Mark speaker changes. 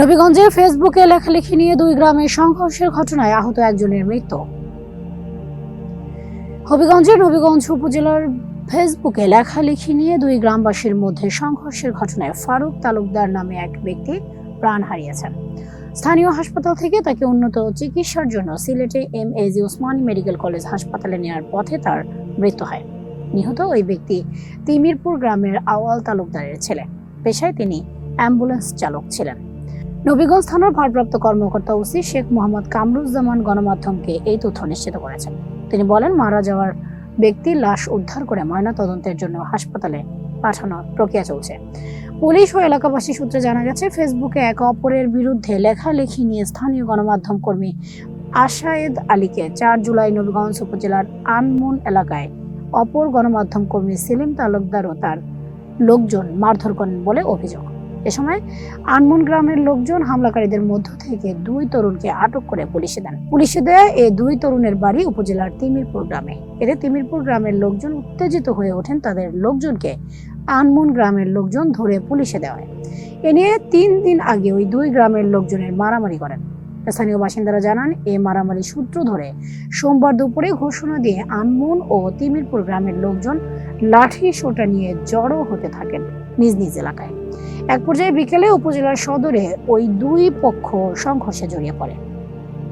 Speaker 1: নবীগঞ্জে ফেসবুকে লেখালেখি নিয়ে দুই গ্রামের সংঘর্ষের ঘটনায় আহত একজনের মৃত্যু। হবিগঞ্জের নবীগঞ্জ উপজেলার ফেসবুকে লেখালেখি নিয়ে দুই গ্রামবাসীর মধ্যে সংঘর্ষের ঘটনায় ফারুক তালুকদার নামে এক ব্যক্তি প্রাণ হারিয়েছেন। স্থানীয় হাসপাতাল থেকে তাকে উন্নত চিকিৎসার জন্য সিলেটে M A G Osmani medical college হাসপাতালে নেওয়ার পথে তার মৃত্যু হয়। নিহত ওই ব্যক্তি তিমিরপুর গ্রামের আওয়াল তালুকদারের ছেলে। পেশায় তিনি অ্যাম্বুলেন্স চালক ছিলেন। নবীগঞ্জ থানার ভারপ্রাপ্ত কর্মকর্তা ওসি শেখ মোহাম্মদ কামরুজ্জামান গণমাধ্যমকে এই তথ্য নিশ্চিত করেছেন। তিনি বলেন, মারা যাওয়ার ব্যক্তির লাশ উদ্ধার করে ময়নাতদন্তের জন্য হাসপাতালে পাঠানোর প্রক্রিয়া চলছে। পুলিশ ও এলাকাবাসী সূত্রে জানা গেছে, ফেসবুকে একে অপরের বিরুদ্ধে লেখালেখি নিয়ে স্থানীয় গণমাধ্যম কর্মী আশায়েদ আলীকে চার জুলাই নবীগঞ্জ উপজেলার আনমুন এলাকায় অপর গণমাধ্যম কর্মী সেলিম তালুকদার ও তার লোকজন মারধর করেন বলে অভিযোগ। এ সময় আনমন গ্রামের লোকজন হামলাকারীদের মধ্য থেকে দুই তরুণকে আটক করে পুলিশে দেন। পুলিশে দেয়া এই দুই তরুণের বাড়ি উপজেলার তিমিরপুর গ্রামে। এতে তিমিরপুর গ্রামের লোকজন উত্তেজিত হয়ে ওঠেন, তাদের লোকজনকে আনমন গ্রামের লোকজন ধরে পুলিশে দেওয়া হয় এ নিয়ে তিন দিন আগে ওই দুই গ্রামের লোকজনের মারামারি করেন। স্থানীয় বাসিন্দারা জানান এই মারামারি সূত্র ধরে সোমবার দুপুরে ঘোষণা দিয়ে আনমন ও তিমিরপুর গ্রামের লোকজন লাঠি সোটা নিয়ে জড়ো হতে থাকেন নিজ নিজ এলাকায়। এক পর্যায়ে বিকেলে উপজেলার সদরে ওই দুই পক্ষ সংঘর্ষে জড়িয়ে পড়ে।